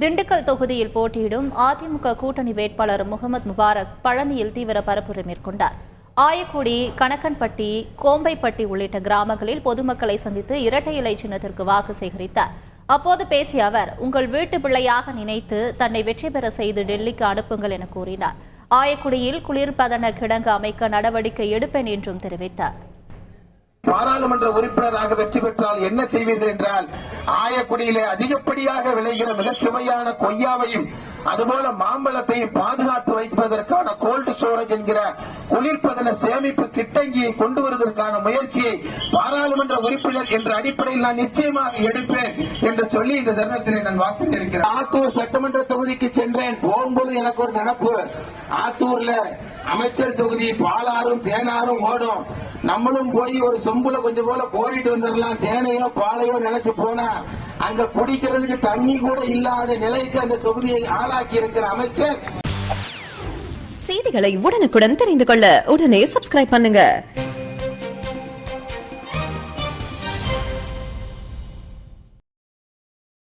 திண்டுக்கல் தொகுதியில் போட்டியிடும் அதிமுக கூட்டணி வேட்பாளர் முகமது முபாரக் பழனியில் தீவிர பரப்புரை மேற்கொண்டார். ஆயக்குடி கணக்கன்பட்டி கோம்பைப்பட்டி உள்ளிட்ட கிராமங்களில் பொதுமக்களை சந்தித்து இரட்டை இலை சின்னத்திற்கு வாக்கு சேகரித்தார். அப்போது பேசிய அவர் உங்கள் வீட்டு பிள்ளையாக நினைத்து தன்னை வெற்றி பெற செய்து டெல்லிக்கு அனுப்புங்கள் என கூறினார். ஆயக்குடியில் குளிர்பதன கிடங்கு அமைக்க நடவடிக்கை எடுப்பேன் என்றும் தெரிவித்தார். பாராளுமன்ற உறுப்பினராக வெற்றி பெற்றால் என்ன செய்வீர்கள் என்றால் ஆயக்குடியிலே அதிகப்படியாக விளைகிற மிக சுவையான கொய்யாவையும் அதுபோல மாம்பழத்தையும் பாதுகாத்து வைப்பதற்கான கோல்டு ஸ்டோரேஜ் என்கிற குளிர்பதன சேமிப்பு கிட்டங்கியை கொண்டு வருவதற்கான முயற்சியை பாராளுமன்ற உறுப்பினர் என்ற அடிப்படையில் நான் நிச்சயமாக எடுப்பேன் என்று சொல்லி இந்த தருணத்திலே நான் வாக்களித்திருக்கிறேன். ஆத்தூர் சட்டமன்ற தொகுதிக்கு சென்றேன். போகும்போது எனக்கு ஒரு நினப்பு ஆத்தூர்ல அமைச்சர் தொகுதி பாலாறும் தேனாரும் ஓடும். நம்மளும் போய் ஒரு சொம்புல கொஞ்சம் போல கோரிட்டு வந்துடலாம் தேனையோ பாலையோ நினைச்சு போனா அங்க குடிக்கிறதுக்கு தண்ணி கூட இல்லாத நிலைக்கு அந்த தொகுதியை ஆளாக்கி இருக்கிற அமைச்சர். செய்திகளை உடனுக்குடன் தெரிந்து கொள்ள உடனே சப்ஸ்கிரைப் பண்ணுங்க.